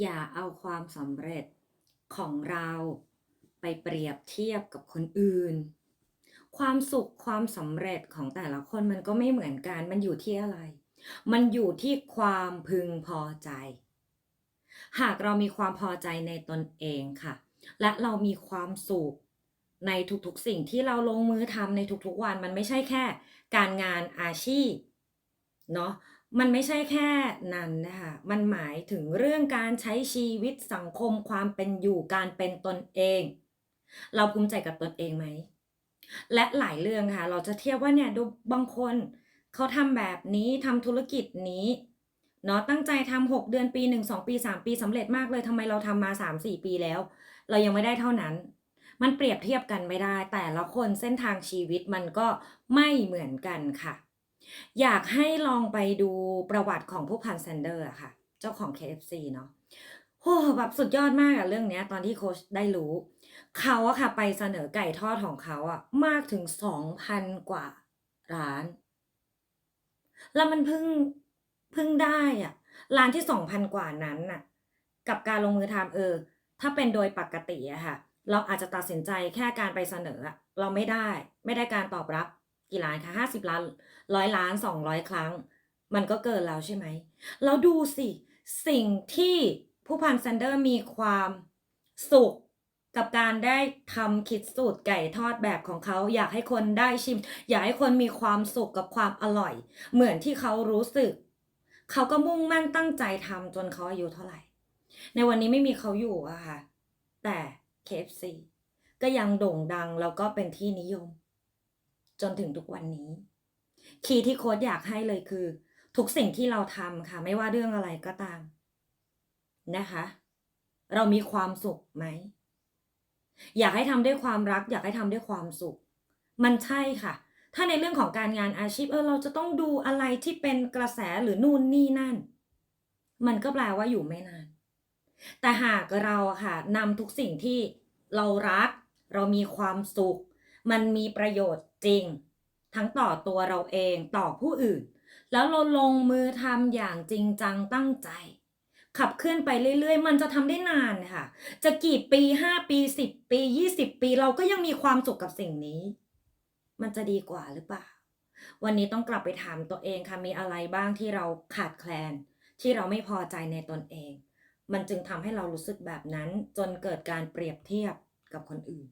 อย่าเอาความสำเร็จของเราไปเปรียบเทียบกับคนอื่น ความสุขความสำเร็จของแต่ละคนมันก็ไม่เหมือนกัน มันอยู่ที่อะไร มันอยู่ที่ความพึงพอใจ หากเรามีความพอใจในตนเองค่ะ และเรามีความสุขในทุกๆสิ่งที่เราลงมือทำในทุกๆวัน มันไม่ใช่แค่ การงานอาชีพ เนาะมันไม่ใช่แค่นั้นนะคะมันหมายถึงเรื่องการใช้ชีวิตสังคมความเป็นอยู่การเป็นตนเอง เราภูมิใจกับตนเองไหม และหลายเรื่องค่ะ เราจะเทียบว่าเนี่ยดูบางคนเขาทำแบบนี้ทำธุรกิจนี้เนาะตั้งใจทำหกเดือนปีหนึ่งสองปีสามปีสำเร็จมากเลยทำไมเราทำมาสามสี่ปีแล้ว เรายังไม่ได้เท่านั้น มันเปรียบเทียบกันไม่ได้ แต่ละคนเส้นทางชีวิตมันก็ไม่เหมือนกันค่ะ อยากให้ลองไปดูประวัติของผู้พันแซนเดอร์อะค่ะ เจ้าของ KFC เนาะโหแบบสุดยอดมากอะเรื่องเนี้ย ตอนที่โค้ชได้รู้ เขาอะค่ะ ไปเสนอไก่ทอดของเขาอะมากถึง2,000กว่าร้าน แล้วมันเพิ่งเพิ่งได้อะร้านที่2,000กว่านั้นน่ะ กับการลงมือทำเออ ถ้าเป็นโดยปกติอะค่ะ เราอาจจะตัดสินใจแค่การไปเสนอเราไม่ได้ ไม่ได้การตอบรับ กี่ล้านคะ50ล้าน100ล้าน200ครั้ง มันก็เกินแล้วใช่ไหมแล้วดูสิ สิ่งที่ผู้พันแซนเดอร์มีความสุขกับการได้ทำคิดสูตรไก่ทอดแบบของเขา อยากให้คนได้ชิม อยากให้คนมีความสุขกับความอร่อย เหมือนที่เขารู้สึก เขาก็มุ่งมั่นตั้งใจทำจนเขาอายุเท่าไหร่ ในวันนี้ไม่มีเขาอยู่อะค่ะ แต่ KFC ก็ยังโด่งดังแล้วก็เป็นที่นิยม จนถึงทุกวันนี้ คีย์ที่โค้ชอยากให้เลยคือ ทุกสิ่งที่เราทำค่ะ ไม่ว่าเรื่องอะไรก็ตาม นะคะ เรามีความสุขไหม อยากให้ทำด้วยความรัก อยากให้ทำด้วยความสุข มันใช่ค่ะ ถ้าในเรื่องของการงานอาชีพเออเราจะต้องดูอะไรที่เป็นกระแสหรือนู่นนี่นั่น มันก็แปลว่าอยู่ไม่นาน แต่หากเราค่ะนำทุกสิ่งที่เรารัก เรามีความสุข มันมีประโยชน์จริง ทั้งต่อตัวเราเองต่อผู้อื่น แล้วเราลงมือทำอย่างจริงจังตั้งใจ ขับเคลื่อนไปเรื่อย ๆ มันจะทำได้นานค่ะ จะกี่ปี 5 ปี 10 ปี 20 ปีเราก็ยังมีความสุขกับสิ่งนี้ มันจะดีกว่าหรือเปล่า วันนี้ต้องกลับไปถามตัวเองค่ะมีอะไรบ้างที่เราขาดแคลน ที่เราไม่พอใจในตนเอง มันจึงทำให้เรารู้สึกแบบนั้นจนเกิดการเปรียบเทียบกับคนอื่น